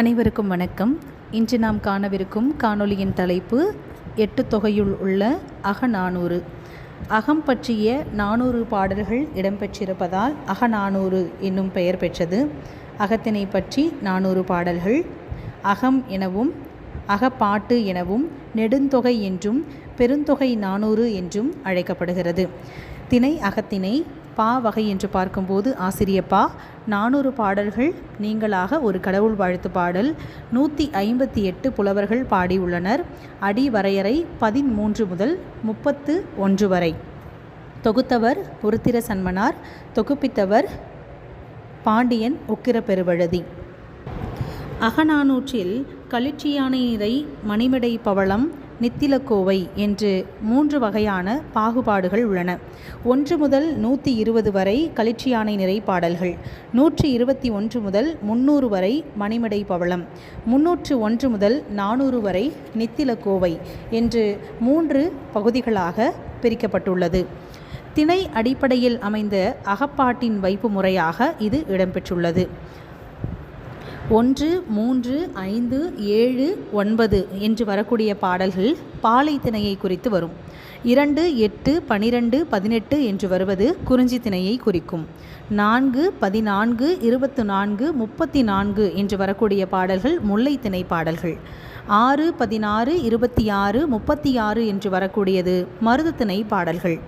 அனைவருக்கும் வணக்கம். இன்று நாம் காணவிருக்கும் காணொளியின் தலைப்பு எட்டு தொகையுள் உள்ள அகநானூறு. அகம் பற்றிய நானூறு பாடல்கள் இடம்பெற்றிருப்பதால் அகநானூறு என்னும் பெயர் பெற்றது. அகத்தினை பற்றி நானூறு பாடல்கள். அகம் எனவும் அகப்பாட்டு எனவும் நெடுந்தொகை என்றும் பெருந்தொகை நானூறு என்றும் அழைக்கப்படுகிறது. திணை அகத்தினை பா வகை என்று பார்க்கும்போது ஆசிரியப்பா நானூறு பாடல்கள் நீங்களாக ஒரு கடவுள் வாழ்த்து பாடல் நூற்றி ஐம்பத்தி எட்டு புலவர்கள் பாடியுள்ளனர் அடி வரையறை பதிமூன்று முதல் முப்பத்து ஒன்று வரை. தொகுத்தவர் உருத்திர சன்மனார் தொகுப்பித்தவர் பாண்டியன் உக்கிர பெருவழுதி. அகநானூற்றில் களிச்சியானை நிறை மணிமடை பவளம் நித்திலக்கோவை என்று மூன்று வகையான பாகுபாடுகள் உள்ளன. ஒன்று முதல் நூற்றி இருபது வரை களிற்றியானை நிறை பாடல்கள் நூற்றி இருபத்தி ஒன்று முதல் முன்னூறு வரை மணிமடை பவளம் முன்னூற்று ஒன்று முதல் நானூறு வரை நித்திலக்கோவை என்று மூன்று பகுதிகளாக பிரிக்கப்பட்டுள்ளது. திணை அடிப்படையில் அமைந்த அகப்பாட்டின் வைப்பு முறையாக இது இடம்பெற்றுள்ளது. ஒன்று மூன்று ஐந்து ஏழு ஒன்பது என்று வரக்கூடிய பாடல்கள் பாலை திணையை குறித்து வரும். இரண்டு எட்டு பனிரெண்டு பதினெட்டு என்று வருவது குறிஞ்சி திணையை குறிக்கும். நான்கு பதினான்கு இருபத்து நான்கு முப்பத்தி நான்கு என்று வரக்கூடிய பாடல்கள் முல்லை திணை பாடல்கள். ஆறு பதினாறு இருபத்தி ஆறு முப்பத்தி ஆறு என்று வரக்கூடியது மருதத்திணை பாடல்கள்.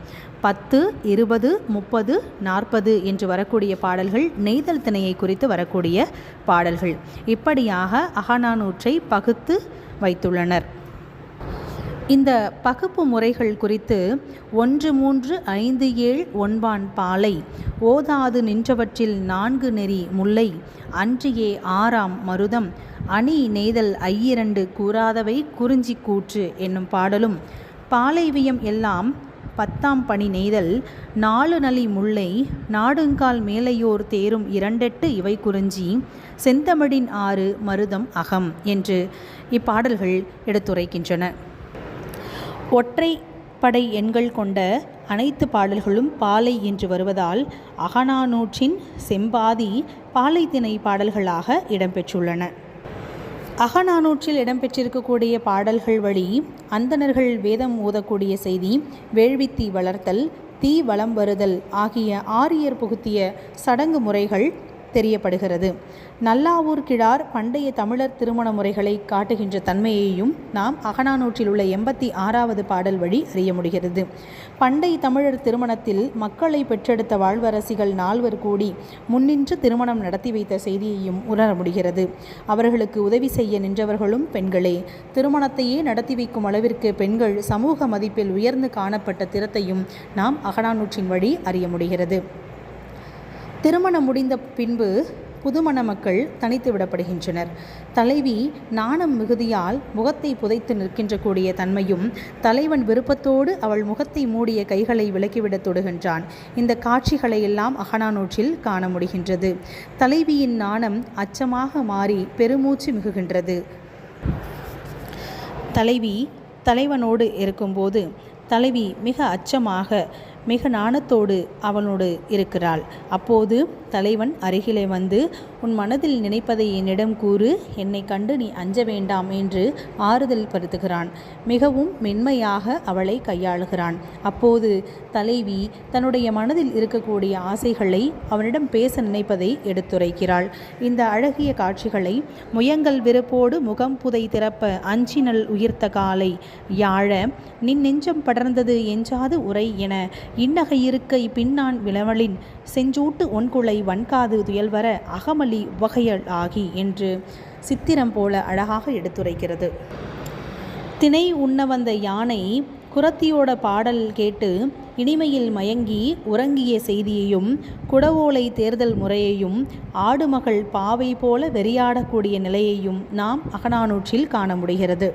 பத்து இருபது முப்பது நாற்பது என்று வரக்கூடிய பாடல்கள் நெய்தல் திணையை குறித்து வரக்கூடிய பாடல்கள். இப்படியாக அகநானூற்றை பகுத்து வைத்துள்ளனர். இந்த பகுப்பு முறைகள் குறித்து ஒன்று மூன்று ஐந்து ஏழ் ஒன்பான் பாலை ஓதாது நின்றவற்றில் நான்கு நெறி முல்லை அன்றியே ஆறாம் மருதம் அணி நெய்தல் ஐயிரண்டு கூறாதவை குறிஞ்சி கூற்று என்னும் பாடலும் பாலைவியம் எல்லாம் பத்தாம் பணி நெய்தல் நாலு நலி முல்லை நாடுங்கால் மேலையோர் தேரும் இரண்டெட்டு இவை குறிஞ்சி செந்தமிழின் ஆறு மருதம் அகம் என்று இப்பாடல்கள் எடுத்துரைக்கின்றன. ஒற்றை படை எண்கள் கொண்ட அனைத்து பாடல்களும் பாலை என்று வருவதால் அகநானூற்றின் செம்பாதி பாலை திணை பாடல்களாக இடம்பெற்றுள்ளன. அகநானூற்றில் இடம்பெற்றிருக்கக்கூடிய பாடல்கள் வழி அந்தணர்கள் வேதம் ஓதக்கூடிய செய்தி வேள்வித்தீ வளர்த்தல் தீ வளம் வருதல் ஆகிய ஆரியர் புகுத்திய சடங்கு முறைகள் தெரியப்படுகிறது. நல்லாவூர் கிழார் பண்டைய தமிழர் திருமண முறைகளை காட்டுகின்ற தன்மையையும் நாம் அகனானூற்றில் உள்ள எண்பத்தி ஆறாவது பாடல் வழி அறிய முடிகிறது. பண்டை தமிழர் திருமணத்தில் மக்களை பெற்றெடுத்த வாழ்வரசிகள் நால்வர் கூடி முன்னின்று திருமணம் நடத்தி வைத்த செய்தியையும் உணர முடிகிறது. அவர்களுக்கு உதவி செய்ய நின்றவர்களும் பெண்களே திருமணத்தையே நடத்தி வைக்கும் அளவிற்கு பெண்கள் சமூக மதிப்பில் உயர்ந்து காணப்பட்ட திறத்தையும் நாம் அகநானூற்றின் வழி அறிய முடிகிறது. திருமணம் முடிந்த பின்பு புதுமண மக்கள் தனித்து விடப்படுகின்றனர். தலைவி நாணம் மிகுதியால் முகத்தை புதைத்து நிற்கின்ற கூடிய தன்மையும் தலைவன் விருப்பத்தோடு அவள் முகத்தை மூடிய கைகளை விலக்கிவிடத் தொடுகின்றான். இந்த காட்சிகளை எல்லாம் அகனானூற்றில் காண முடிகின்றது. தலைவியின் நாணம் அச்சமாக மாறி பெருமூச்சு மிகுகின்றது. தலைவி தலைவனோடு இருக்கும்போது தலைவி மிக அச்சமாக மிக நாணத்தோடு அவனோடு இருக்கிறாள். அப்போது தலைவன் அருகிலே வந்து உன் மனதில் நினைப்பதை என்னிடம் கூறு என்னை கண்டு நீ அஞ்ச வேண்டாம் என்று ஆறுதல் படுத்துகிறான் மிகவும் மென்மையாக அவளை கையாளுகிறான். அப்போது தலைவி தன்னுடைய மனதில் இருக்கக்கூடிய ஆசைகளை அவனிடம் பேச நினைப்பதை எடுத்துரைக்கிறாள். இந்த அழகிய காட்சிகளை முயங்கல் விருப்போடு முகம் புதை திறப்ப அஞ்சினல் உயிர்த்த காலை யாழ நின் நெஞ்சம் படர்ந்தது எஞ்சாது உரை என இன்னகை இருக்க பின்னான் விளவலின் செஞ்சூட்டு ஒன்குலை வன்காது துயல்வர அகமலி உவகையல் ஆகி என்று சித்திரம் போல அழகாக எடுத்துரைக்கிறது. திணை உண்ண வந்த யானை குரத்தியோட பாடல் கேட்டு இனிமையில் மயங்கி உறங்கிய செய்தியையும் குடவோலை தேர்தல் முறையையும் ஆடுமகள் பாவை போல வெறியாடக்கூடிய நிலையையும் நாம் அகநானூற்றில் காண முடிகிறது.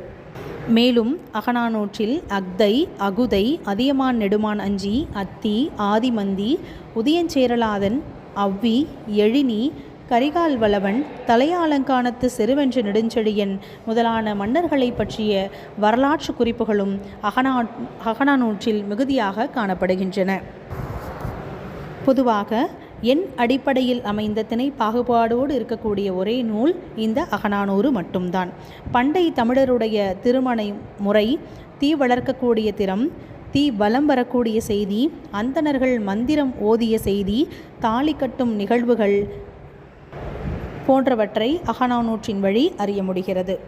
மேலும் அகநானூற்றில் அக்தை அகுதை அதியமான் நெடுமான் அஞ்சி அத்தி ஆதிமந்தி உதயஞ்சேரலாதன் அவ்வி எழினி கரிகால் வளவன் தலையாலங்கானத்து செருவென்ற நெடுஞ்செழியன் முதலான மன்னர்களை பற்றிய வரலாற்று குறிப்புகளும் அகனா அகனானூற்றில் மிகுதியாக காணப்படுகின்றன. பொதுவாக எண் அடிப்படையில் அமைந்த திணை பாகுபாடோடு இருக்கக்கூடிய ஒரே நூல் இந்த அகநானூறு மட்டும்தான். பண்டை தமிழருடைய திருமண முறை தீ வளர்க்கக்கூடிய திறம் தீ வலம் வரக்கூடிய செய்தி அந்தணர்கள் மந்திரம் ஓதிய செய்தி தாலி கட்டும் நிகழ்வுகள் போன்றவற்றை அகநானூற்றின் வழி அறிய முடிகிறது.